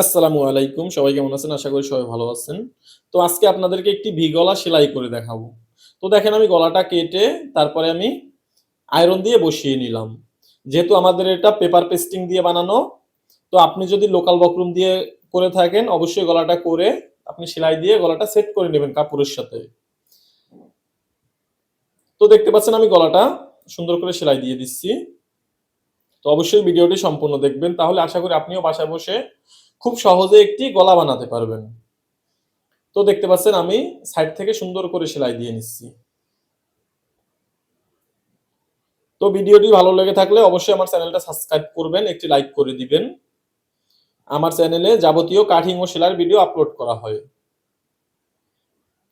আসসালামু আলাইকুম। সবাই কেমন আছেন? আশা করি সবাই ভালো আছেন। তো আজকে আপনাদেরকে একটি ভি গলা সেলাই করে দেখাবো। তো দেখেন, আমি গলাটা কেটে তারপরে আমি আয়রন দিয়ে বসিয়ে নিলাম। যেহেতু আমাদের এটা পেপার পেস্টিং দিয়ে বানানো, তো আপনি যদি লোকাল বকরুম দিয়ে করে থাকেন, অবশ্যই গলাটা করে আপনি সেলাই দিয়ে গলাটা সেট করে নেবেন কাপড়ের সাথে। তো দেখতে পাচ্ছেন, আমি গলাটা সুন্দর করে সেলাই দিয়ে দিচ্ছি। তো অবশ্যই ভিডিওটি সম্পূর্ণ দেখবেন। তাহলে আশা করি আপনিও বাসায় বসে খুব সহজে একটি গলা বানাতে পারবেন। তো দেখতে পাচ্ছেন আমি সাইড থেকে সুন্দর করে সেলাই দিয়ে নিচ্ছি। তো ভিডিওটি ভালো লেগে থাকলে অবশ্যই আমার চ্যানেলটা সাবস্ক্রাইব করবেন, একটি লাইক করে দিবেন। আমার চ্যানেলে যাবতীয় কাটিং ও সেলাইয়ের ভিডিও আপলোড করা হয়।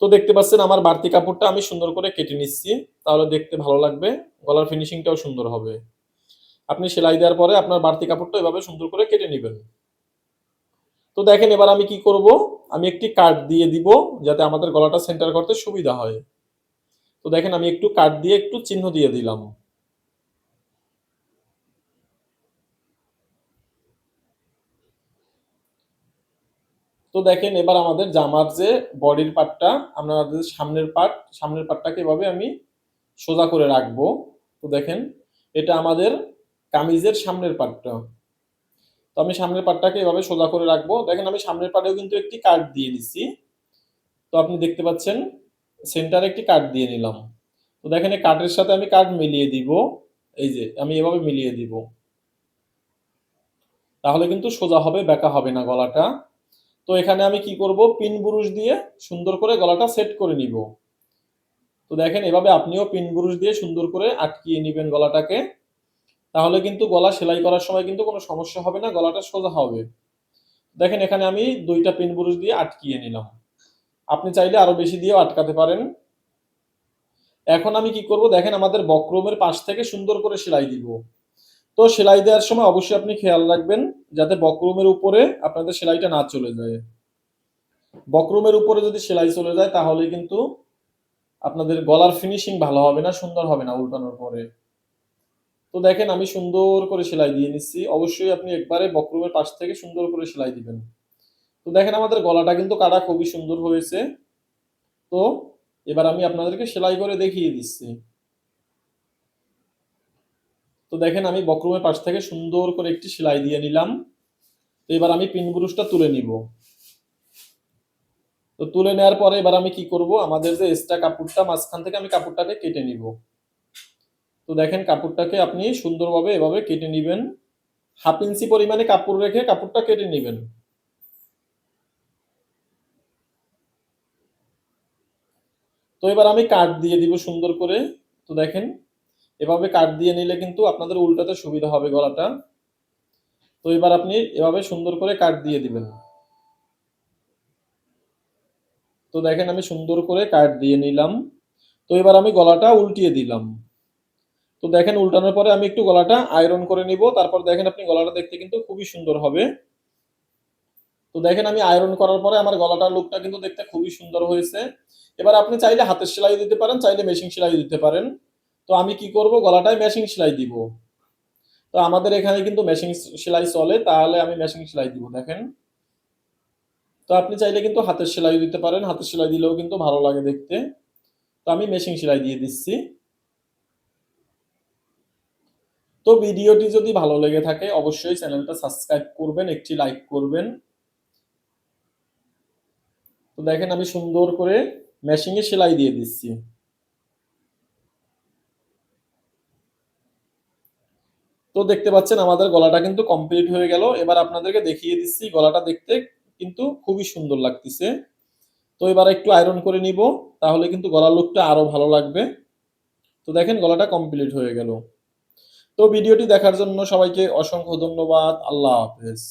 তো দেখতে পাচ্ছেন আমার বাড়তি কাপড়টা আমি সুন্দর করে কেটে নিচ্ছি, তাহলে দেখতে ভালো লাগবে, গলার ফিনিশিংটাও সুন্দর হবে। আপনি সেলাই দেওয়ার পরে আপনার বাড়তি কাপড়টা এভাবে সুন্দর করে কেটে নেবেন। তো দেখেন, এবার আমি কি করব? আমি একটি কাট দিয়ে দিব যাতে আমাদের গলাটা সেন্টার করতে সুবিধা হয়। তো দেখেন, আমি একটু কাট দিয়ে একটু চিহ্ন দিয়ে দিলাম। তো দেখেন, এবার আমাদের জামার যে বডির পার্টটা আমাদের সামনের পার্ট সামনের পার্টটাকে এভাবে আমি সোজা করে রাখব। তো দেখেন, এটা আমাদের কামিজের সামনের পার্টটা তো আমি সামনের পার্টটাকে এভাবে সোজা করে রাখব। দেখেন আমি সামনের পার্টেও কিন্তু একটি কাট দিয়ে দিচ্ছি তো আপনি দেখতে পাচ্ছেন, সেন্টারে একটি কাট দিয়ে নিলাম। তো দেখেন এই কাটের সাথে আমি কাট মিলিয়ে দিব। এই যে, আমি এভাবে মিলিয়ে দিব। তাহলে কিন্তু সোজা হবে, বেঁকা হবে না গলাটা। তো এখানে আমি কি করব? পিন বুরুশ দিয়ে সুন্দর করে গলাটা সেট করে নিব। তো দেখেন, এভাবে আপনিও পিন বুরুশ দিয়ে সুন্দর করে আটকিয়ে নেবেন গলাটাকে। তাহলে কিন্তু গলা সেলাই করার সময় কিন্তু কোনো সমস্যা হবে না, গলাটা সোজা হবে। দেখেন, এখানে আমি দুইটা পিন বুরুশ দিয়ে আটকিয়ে নিলাম। আপনি চাইলে আরও বেশি দিয়েও আটকাতে পারেন। এখন আমি কি করব? দেখেন, আমাদের বক্রমের পাশ থেকে সুন্দর করে সেলাই দিব। তো সেলাই দেওয়ার সময় অবশ্যই আপনি খেয়াল রাখবেন, যাতে বক্রমের উপরে আপনাদের সেলাইটা না চলে যায়। বক্রমের উপরে যদি সেলাই চলে যায়, তাহলে কিন্তু আপনাদের গলার ফিনিশিং ভালো হবে না, সুন্দর হবে না উল্টানোর পরে। তো দেখেন, আমি সুন্দর করে সেলাই দিয়ে নিচ্ছি। অবশ্যই আপনি একবারে বক্রমের পাশ থেকে সুন্দর করে সেলাই দিবেন। তো দেখেন, আমাদের গলাটা কিন্তু কাটা খুবই সুন্দর হয়েছে। তো এবার আমি আপনাদেরকে সেলাই করে দেখিয়ে দিচ্ছি। তো দেখেন, আমি বক্রমের পাশ থেকে সুন্দর করে একটি সেলাই দিয়ে নিলাম। তো এবার আমি পিন ব্রুশটা তুলে নিব। তো তুলে নেওয়ার পরে এবার আমি কি করব? আমাদের যে এক্সট্রা কাপড়টা, মাঝখান থেকে আমি কাপড়টাকে কেটে নিব। তো দেখেন, কাপড়টাকে আপনি সুন্দরভাবে এভাবে কেটে নেবেন। হাফ ইঞ্চি পরিমাণে কাপড় রেখে কাপড়টা কেটে নেবেন। তো এবার আমি কাট দিয়ে দিব সুন্দর করে। তো দেখেন, এভাবে কাট দিয়ে নিলে কিন্তু আপনাদের উল্টাতে সুবিধা হবে গলাটা। তো এবার আপনি এভাবে সুন্দর করে কাট দিয়ে দিবেন। তো দেখেন, আমি সুন্দর করে কাট দিয়ে নিলাম। তো এবার আমি গলাটা উল্টিয়ে দিলাম। তো দেখেন উল্টানোর পরে আমি একটু গলাটা আয়রন করে নিব। তারপর দেখেন আপনি গলাটা দেখতে কিন্তু খুবই সুন্দর হবে। তো দেখেন আমি আয়রন করার পরে আমার গলাটার লুকটা কিন্তু দেখতে খুবই সুন্দর হয়েছে। এবার আপনি চাইলে হাতের সেলাই দিতে পারেন, চাইলে মেশিন সেলাই দিতে পারেন। তো আমি কি করব? গলাটায় মেশিন সেলাই দিব। তো আমাদের এখানে কিন্তু মেশিন সেলাই চলে, তাহলে আমি মেশিন সেলাই দিব, দেখেন। তো আপনি চাইলে কিন্তু হাতের সেলাই দিতে পারেন, হাতের সেলাই দিলেও কিন্তু ভালো লাগে দেখতে। তো আমি মেশিন সেলাই দিয়ে দিচ্ছি। তো ভিডিওটি যদি ভালো লেগে থাকে, অবশ্যই চ্যানেলটা সাবস্ক্রাইব করবেন, একটি লাইক করবেন। তো দেখেন আমি সুন্দর করে মেশিনে সেলাই দিয়ে দিচ্ছি। তো দেখতে পাচ্ছেন আমাদের গলাটা কিন্তু কমপ্লিট হয়ে গেল। এবার আপনাদেরকে দেখিয়ে দিচ্ছি, গলাটা দেখতে কিন্তু খুবই সুন্দর লাগতেছে। তো এবার একটু আয়রন করে নিব, তাহলে কিন্তু গলার লুকটা আরও ভালো লাগবে। তো দেখেন গলাটা কমপ্লিট হয়ে গেল। তো ভিডিওটি দেখার জন্য সবাইকে অসংখ্য ধন্যবাদ। আল্লাহ হাফেজ।